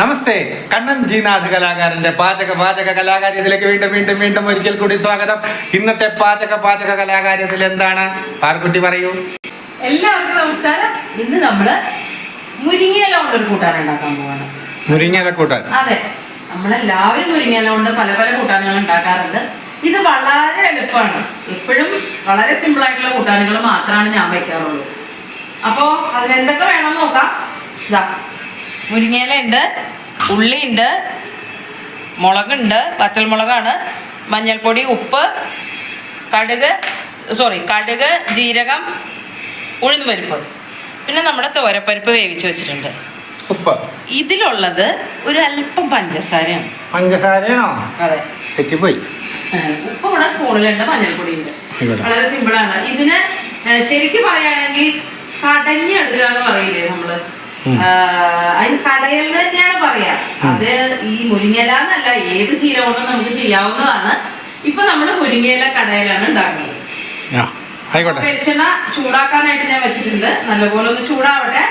നമസ്തേ. കണ്ണൻ ജീനാഥ് കലാകാരന്റെ പാചക പാചക കലാകാര്യത്തിലേക്ക് വീണ്ടും വീണ്ടും വീണ്ടും ഒരിക്കൽ കൂടി സ്വാഗതം. ഇന്നത്തെ പാചക പാചക കലാകാര്യത്തിൽ എന്താണ്? പാർക്കുട്ടി പറയൂ. എല്ലാവർക്കും നമസ്കാരം. ഇന്ന് നമ്മൾ മുരിങ്ങയില കൊണ്ടൊരു കൂട്ടാൻ ഉണ്ടാക്കാൻ പോവാണ്. മുരിങ്ങയില കൂട്ടാൻ. അതെ. നമ്മളെല്ലാവരും മുരിങ്ങയില കൊണ്ട് പല പല കൂട്ടാനുകൾ ഉണ്ടാക്കാറുണ്ട്. ഇത് വളരെ എളുപ്പമാണ്. എപ്പോഴും വളരെ സിമ്പിൾ ആയിട്ടുള്ള കൂട്ടാനുകൾ മാത്രമാണ് ഞാൻ വയ്ക്കാറുള്ളൂ. അപ്പോ അതിനെന്തൊക്കെ വേണം നോക്കാം. ഇതാ മുരിങ്ങയില ഉണ്ട് ഉള്ളി ഉണ്ട് മുളകുണ്ട് വറ്റൽമുളകാണ് മഞ്ഞൾപ്പൊടി ഉപ്പ് കടുക് സോറി കടുക് ജീരകം ഉഴുന്ന് പരിപ്പ്. പിന്നെ നമ്മുടെ തോരപ്പരിപ്പ് വേവിച്ച് വെച്ചിട്ടുണ്ട്. ഉപ്പ്. ഇതിലുള്ളത് ഒരു അല്പം പഞ്ചസാരയാണ്. പഞ്ചസാരയാണോ? അതെ. തെറ്റിപ്പോയി. ഉപ്പ് ഇവിടെ സ്പൂണിലുണ്ട് മഞ്ഞൾപ്പൊടി ഉണ്ട് വളരെ സിമ്പിൾ ആണ് ഇതിന് ശരിക്കും പറയുകയാണെങ്കിൽ കടഞ്ഞെടുക്കുക എന്ന് പറയില്ലേ നമ്മൾ? അതിന് കടയിൽ തന്നെയാണ് പറയാ. അത് ഈ മുരിങ്ങയില എന്നല്ല ഏത് ചീര കൊണ്ടും നമുക്ക് ചെയ്യാവുന്നതാണ്. ഇപ്പൊ നമ്മൾ മുരിങ്ങയില കടയിലാണ് ഉണ്ടാക്കുന്നത്. വെളിച്ചെണ്ണ ചൂടാക്കാനായിട്ട് ഞാൻ വെച്ചിട്ടുണ്ട്. നല്ലപോലെ ഒന്ന് ചൂടാവട്ടെ.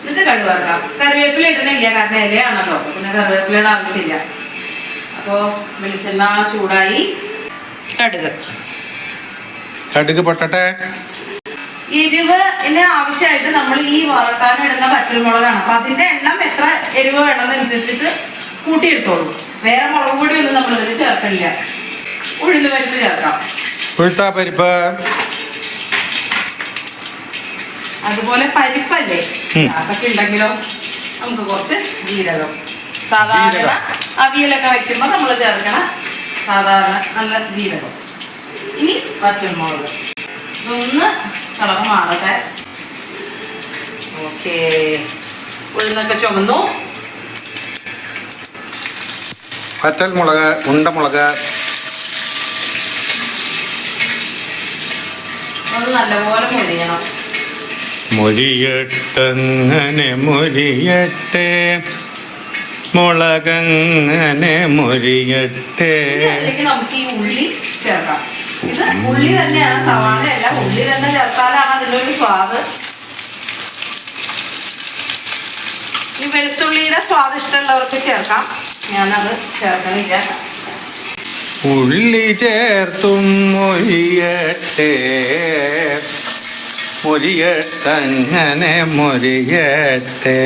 എന്നിട്ട് കടുവറക്കാം കറിവേപ്പില ഇടണില്ല കാരണം ഇലയാണല്ലോ. പിന്നെ കറിവേപ്പിലയുടെ ആവശ്യമില്ല. അപ്പോ വെളിച്ചെണ്ണ ചൂടായി കടുക്. കടുക് പൊട്ടട്ടെ. എരിവിന് ആവശ്യമായിട്ട് നമ്മൾ ഈ വറക്കാനിടുന്ന പച്ചമുളകാണ്. അപ്പൊ അതിന്റെ എണ്ണം എത്ര എരിവ് വേണമെന്നനുസരിച്ചിട്ട് കൂട്ടിയിട്ടോളൂ വേറെ മുളക് പൊടി ഒന്നും നമ്മൾ ഇതിൽ ചേർക്കണില്ല. ഉഴുന്ന് പരിപ്പ് ചേർക്കാം. ഉഴുത്ത പരിപ്പ്. അതുപോലെ പരിപ്പല്ലേ. ഗ്യാസൊക്കെ ഉണ്ടെങ്കിലോ നമുക്ക് കുറച്ച് ജീരകം. സാധാരണ. അവിയലൊക്കെ വെക്കുമ്പോൾ നമ്മൾ ചേർക്കണ സാധാരണ നല്ല ജീരകം. ഇനി പച്ചമുളക്. ഇതൊന്ന് കളർ മാറട്ടെ. ഓക്കേ. ഉഴുന്നൊക്കെ ചുമന്നു വറ്റൽ മുളക് ഉണ്ടമുളക് അത് നല്ലപോലെ മൊഴിയണം മൊഴിയട്ടങ്ങനെ മൊഴിയട്ടെ മുളകങ്ങനെ മൊഴിയട്ടെ അതിലേക്ക് നമുക്ക് ഈ ഉള്ളി ചേർക്കാം. ഇത് ഉള്ളി തന്നെയാണ്. സവാള അല്ല ഉള്ളി തന്നെ ചേർത്താലാണ് അതിന്റെ ഒരു സ്വാദ്. ഈ വെളുത്തുള്ളിയുടെ സ്വാദ് ഇഷ്ടമുള്ളവർക്ക് ചേർക്കാം. ഞാനത് ചേർക്കുന്നില്ല ഉള്ളി ചേർത്തും മൊഴിയട്ടെ മൊഴിയട്ടങ്ങനെ മൊഴിയട്ടെ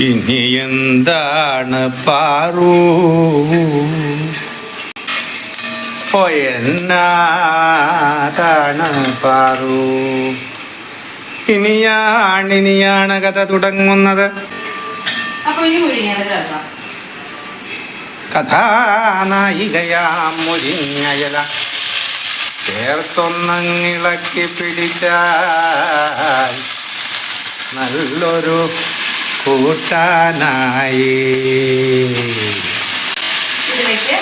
ഇനി എന്താണ് പാറൂ? പോയെന്നാതാണ് പാറൂ? ഇനിയാണ് ഇനിയാണ് കഥ തുടങ്ങുന്നത്. കഥാനായികയാം മുരിങ്ങയല. ചേർത്തൊന്നങ്ങിളക്കി പിടിച്ചാൽ നല്ലൊരു കൂട്ടാനായി ഇതിലേക്ക്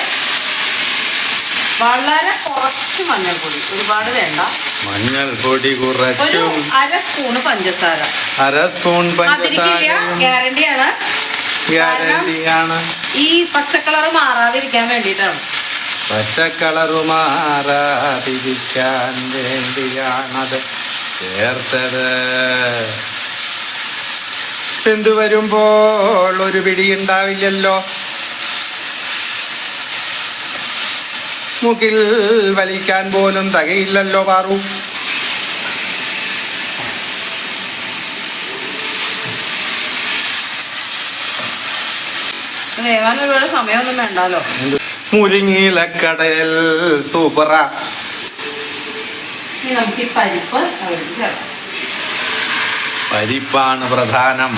വളരെ കുറച്ച് മഞ്ഞൾപ്പൊടി. ഒരുപാട് വേണ്ട. കുറച്ചും. അര സ്പൂണ് പഞ്ചസാര. അര സ്പൂൺ ഗ്യാരണ്ടിയാണ്. ഗ്യാരണ്ടിയാണ്. ഈ പച്ചക്കളർ മാറാതിരിക്കാൻ വേണ്ടിയിട്ടാണ്. പച്ചക്കളറു മാറാതിരിക്കാൻ വേണ്ടിയാണത് ചേർത്തത്. എന്തു വരുമ്പോൾ ഒരു പിടിയുണ്ടാവില്ലല്ലോ. മുകിൽ വലിക്കാൻ പോലും തകയില്ലല്ലോ പാറു. സമയമൊന്നും വേണ്ടല്ലോ മുരിങ്ങിയിലക്കടൽ സൂപ്പറാ നമുക്ക് പരിപ്പ് അവർക്ക് ചേർക്കാം. പരിപ്പാണ് പ്രധാനം.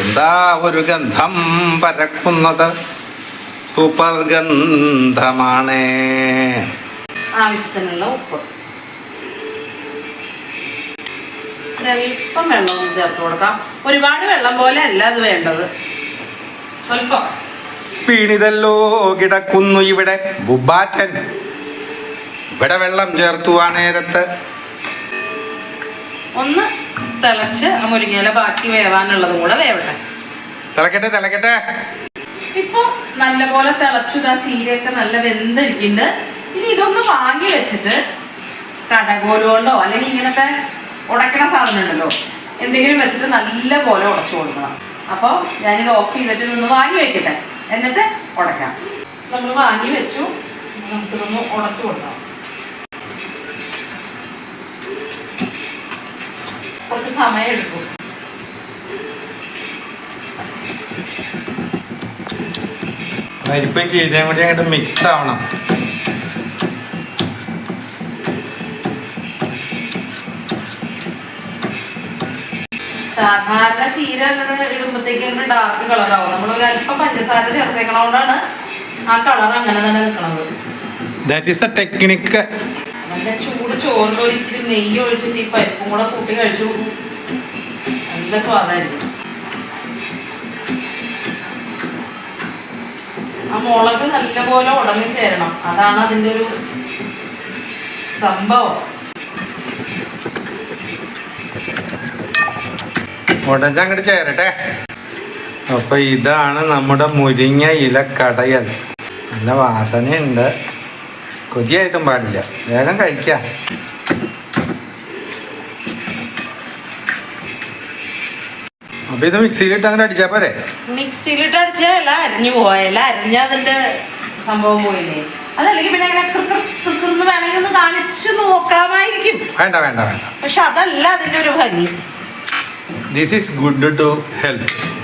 എന്താ ഒരു ഗന്ധം പരക്കുന്നത്? സൂപ്പർ ഗന്ധമാണേ ആവശ്യത്തിനുള്ള ഉപ്പ്. ഒരല്പം വെള്ളം ഒന്ന് ചേർത്ത് കൊടുക്കാം. ഒരുപാട് വെള്ളം പോലെ അല്ല അത് വേണ്ടത്. സ്വല്പം. വീണിതല്ലോ കിടക്കുന്നു ഇവിടെ. ബുബാച്ചൻ ഇവിടെ വെള്ളം ചേർത്തു ആ നേരത്ത്. ഒന്ന് തിളച്ച് ആ മുരിങ്ങയില ബാക്കി വേവാനുള്ളതും കൂടെ വേവട്ടെ. തിളക്കട്ടെ തിളക്കട്ടെ. ഇപ്പൊ നല്ലപോലെ തിളച്ചു ഇതാ ചീരയൊക്കെ നല്ല വെന്തിരിക്കുന്നുണ്ട്. ഇനി ഇതൊന്ന് വാങ്ങി വെച്ചിട്ട് കടകോലുകൊണ്ടോ അല്ലെങ്കിൽ ഇങ്ങനത്തെ ഉടക്കണ സാധനം ഉണ്ടല്ലോ എന്തെങ്കിലും വെച്ചിട്ട് നല്ല പോലെ ഉടച്ചു കൊടുക്കണം. അപ്പോൾ ഞാനിത് ഓഫ് ചെയ്തിട്ട് ഇതൊന്ന് വാങ്ങി വെക്കട്ടെ. എന്നിട്ട് ഉടക്കാം. നമ്മൾ വാങ്ങി വെച്ചു. നമുക്കിതൊന്ന് ഉടച്ചു കൊടുക്കണം കുറച്ച് സമയം എടുക്കും. പരിപ്പും ചീരയും കൂടി അങ്ങോട്ട് മിക്സ് ആവണം. സാധാരണ ചീര ഇടുമ്പോഴത്തേക്ക് ഡാർക്ക് കളറാവും നമ്മൾ ഒരു അല്പം പഞ്ചസാര ചേർത്തേക്കണോണ്ടാണ് ആ കളർ അങ്ങനെ തന്നെ നിൽക്കണത് ദാറ്റ് ഈസ് എ ടെക്നിക്ക് നല്ല ചൂട് ചോറിൽ ഒരിക്കൽ നെയ്യ് ഒഴിച്ചിട്ട് ഈ പരിപ്പും കൂടെ കൂട്ടി കഴിച്ചു നല്ല സ്വാദായിരിക്കും. ആ മുളക് നല്ലപോലെ ഉടങ്ങി ചേരണം. അതാണ് അതിന്റെ ഒരു സംഭവം. ഉടനെ അങ്ങോട്ട് ചേരട്ടെ. അപ്പൊ ഇതാണ് നമ്മുടെ മുരിങ്ങ ഇല കടയൽ നല്ല വാസനയുണ്ട്. കൊതിയായിട്ടും പാടില്ല. വേഗം കഴിക്കാം. അപ്പൊ ഇത് മിക്സിയിലിട്ട് അങ്ങനെ അടിച്ചാ പോരെ? മിക്സിയിലിട്ട് അടിച്ചതല്ല അരിഞ്ഞു പോയല്ല അരിഞ്ഞ അതിന്റെ സംഭവം പോയില്ലേ? അതല്ലെങ്കിൽ പിന്നെ അങ്ങനെ കൃ- കൃ- കൃ- കൃന്ന് വേണമെങ്കിൽ ഒന്ന് കാണിച്ചു നോക്കാമായിരിക്കും. വേണ്ട വേണ്ട വേണ്ട. പക്ഷെ അതല്ല അതിന്റെ ഒരു ഭംഗി. This is good to health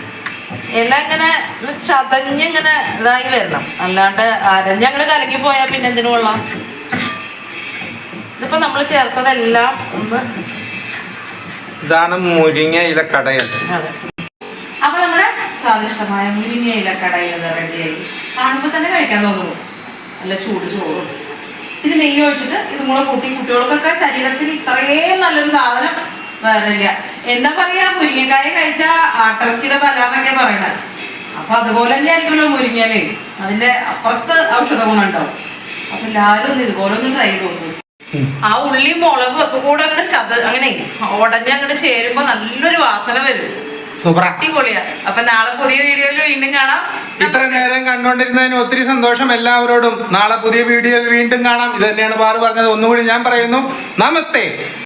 എല്ലാം ഇങ്ങനെ ചതഞ്ഞിങ്ങനെ ഇതായി വരണം. അല്ലാണ്ട് അരഞ്ഞങ്ങൾ കലങ്ങി പോയാൽ പിന്നെ എന്തിനു കൊള്ളാം? ഇതിപ്പോ നമ്മൾ ചേർത്തതെല്ലാം ഒന്ന് ഇതാണ് മുരിങ്ങ ഇല കടയൽ അപ്പൊ നമ്മുടെ സ്വാദിഷ്ടമായ മുരിങ്ങയില കടയിൽ റെഡിയായി. കാണുമ്പോൾ തന്നെ കഴിക്കാൻ തോന്നുന്നു നല്ല ചൂട് ചോറും. ഇത്തിരി നെയ്യ് ഒഴിച്ചിട്ട് ഇതും കൂടെ കൂട്ടി കുട്ടികൾക്കൊക്കെ ശരീരത്തിൽ ഇത്രയും നല്ലൊരു സാധനം വേറെ ഇല്ല എന്താ പറയാ മുരിങ്ങക്കായ കഴിച്ച ആട്ടിറച്ചിയുടെ പല എന്നൊക്കെ പറയണത് അപ്പൊ അതുപോലെ തന്നെ ആയിരിക്കുമല്ലോ മുരിങ്ങൽ. അതിന്റെ അപ്പുറത്ത് ഔഷധ ഗുണം ഉണ്ടാവും അപ്പൊ എല്ലാവരും ഒന്ന് ഇതുപോലെ ഒന്ന് ട്രൈ ചെയ്ത് ആ ഉള്ളി മുളകും ഒക്കെ കൂടെ അങ്ങനെ ചത അങ്ങനെ ഉടഞ്ഞ അങ്ങോട്ട് ചേരുമ്പോ നല്ലൊരു വാസന വരും. അടിപൊളിയാ. അപ്പൊ നാളെ പുതിയ വീഡിയോയിൽ വീണ്ടും കാണാം. ഇത്ര നേരം കണ്ടുകൊണ്ടിരുന്നതിന് ഒത്തിരി സന്തോഷം എല്ലാവരോടും. നാളെ പുതിയ വീഡിയോയിൽ വീണ്ടും കാണാം. ഇത് തന്നെയാണ് പാറു പറഞ്ഞത്. ഒന്നുകൂടി ഞാൻ പറയുന്നു. നമസ്തേ.